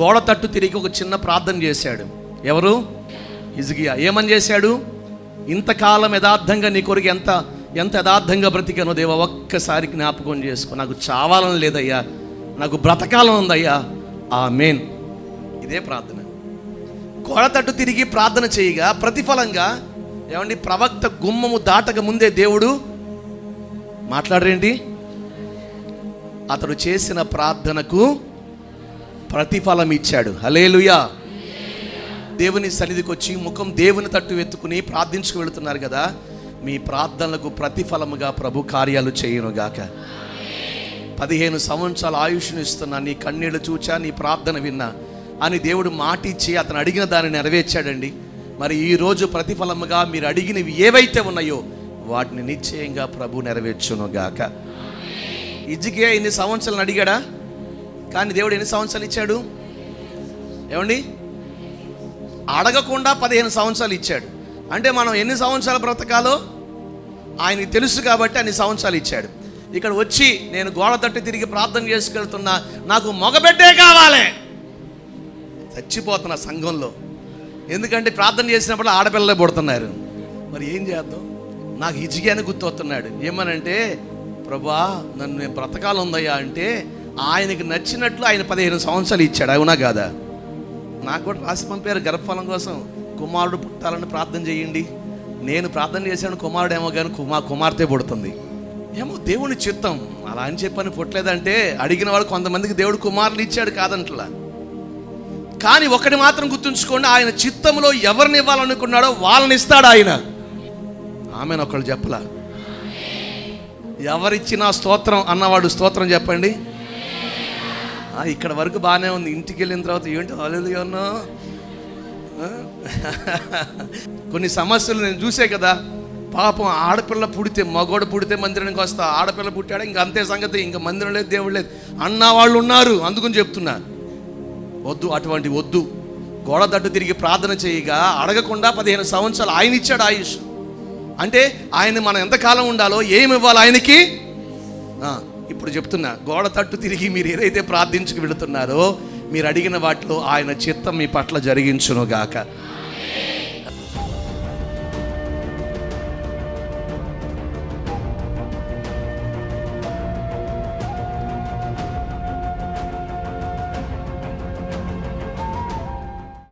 గోడ తట్టు తిరిగి ఒక చిన్న ప్రార్థన చేశాడు. ఎవరు? హిజ్కియా. ఏమని చేశాడు? ఇంతకాలం యథార్థంగా నీ కొరకు ఎంత ఎంత యథార్థంగా బ్రతికానో దేవా ఒక్కసారి జ్ఞాపకం చేసుకో. నాకు చావాలని లేదయ్యా. నాకు బ్రతకాలం ఉందయ్యా. ఆ మెయిన్ ఇదే ప్రార్థన. గోడ తట్టు తిరిగి ప్రార్థన చేయగా ప్రతిఫలంగా ఏమండి ప్రవక్త గుమ్మము దాటక ముందే దేవుడు మాట్లాడరేంటి? అతడు చేసిన ప్రార్థనకు ప్రతిఫలం ఇచ్చాడు. హలేలుయా దేవుని సన్నిధికి వచ్చి ముఖం దేవుని తట్టు ఎత్తుకుని ప్రార్థించుకు వెళుతున్నారు కదా. మీ ప్రార్థనలకు ప్రతిఫలముగా ప్రభు కార్యాలు చేయనుగాక పదిహేను సంవత్సరాల ఆయుష్ను ఇస్తున్నా నీ కన్నీళ్ళు చూచా నీ ప్రార్థన విన్నా అని దేవుడు మాటిచ్చి అతను అడిగిన దాన్ని నెరవేర్చాడండి. మరి ఈరోజు ప్రతిఫలముగా మీరు అడిగినవి ఏవైతే ఉన్నాయో వాటిని నిశ్చయంగా ప్రభు నెరవేర్చునుగాక ఇజ్జికే ఇన్ని సంవత్సరాలు అడిగాడా? కానీ దేవుడు ఎన్ని సంవత్సరాలు ఇచ్చాడు? ఏమండి? అడగకుండా పదిహేను సంవత్సరాలు ఇచ్చాడు. అంటే మనం ఎన్ని సంవత్సరాలు బ్రతకాలో ఆయనకి తెలుసు కాబట్టి అన్ని సంవత్సరాలు ఇచ్చాడు. ఇక్కడ వచ్చి నేను గోడ తట్టి తిరిగి ప్రార్థన చేసుకెళ్తున్నా నాకు మగబెట్టే కావాలి. చచ్చిపోతున్నా సంఘంలో. ఎందుకంటే ప్రార్థన చేసినప్పుడు ఆడపిల్లలే పుడుతున్నారు. మరి ఏం చేద్దాం? నాకు హిజిగానే గుర్తొస్తున్నాడు. ఏమనంటే ప్రభా నన్ను నేను బ్రతకాలు ఉందయ్యా అంటే ఆయనకి నచ్చినట్లు ఆయన పదిహేను సంవత్సరాలు ఇచ్చాడు అవునా కాదా? నాకు కూడా రాసి పంపారు గర్భఫలం కోసం. కుమారుడు పుట్టాలని ప్రార్థన చేయండి. నేను ప్రార్థన చేశాను కుమారుడు ఏమో కానీ కుమార్ కుమార్తె పుడుతుంది. ఏమో దేవుని చిత్తం. అలా అని చెప్పని పుట్టలేదంటే అడిగిన వాడు కొంతమందికి దేవుడు కుమారులు ఇచ్చాడు కాదంటలా. కానీ ఒకటి మాత్రం గుర్తుంచుకోండి ఆయన చిత్తంలో ఎవరిని ఇవ్వాలనుకున్నాడో వాళ్ళని ఇస్తాడు ఆయన. ఆమెను ఒకళ్ళు చెప్పలా. ఎవరిచ్చినా స్తోత్రం అన్నవాడు స్తోత్రం చెప్పండి. ఇక్కడ వరకు బాగానే ఉంది. ఇంటికి వెళ్ళిన తర్వాత ఏంటి అలేదు అన్నా? కొన్ని సమస్యలు నేను చూసే కదా. పాపం ఆడపిల్ల పుడితే మగోడు పుడితే మందిరానికి వస్తా. ఆడపిల్ల పుట్టాడు? ఇంకా అంతే సంగతి. ఇంకా మందిరం లేదు దేవుడు లేదు. అన్న వాళ్ళు ఉన్నారు. అందుకని చెప్తున్నా. వద్దు అటువంటి వద్దు. గోడ దట్టు తిరిగి ప్రార్థన చేయగా అడగకుండా పదిహేను సంవత్సరాలు ఆయన ఇచ్చాడు ఆయుష్. అంటే ఆయన మనం ఎంతకాలం ఉండాలో ఏమి ఇవ్వాలి ఆయనకి? ఇప్పుడు చెప్తున్నా గోడ తట్టు తిరిగి మీరు ఏదైతే ప్రార్థించుకు వెళుతున్నారో మీరు అడిగిన వాటిలో ఆయన చిత్తం మీ పట్ల జరిగించునుగాక.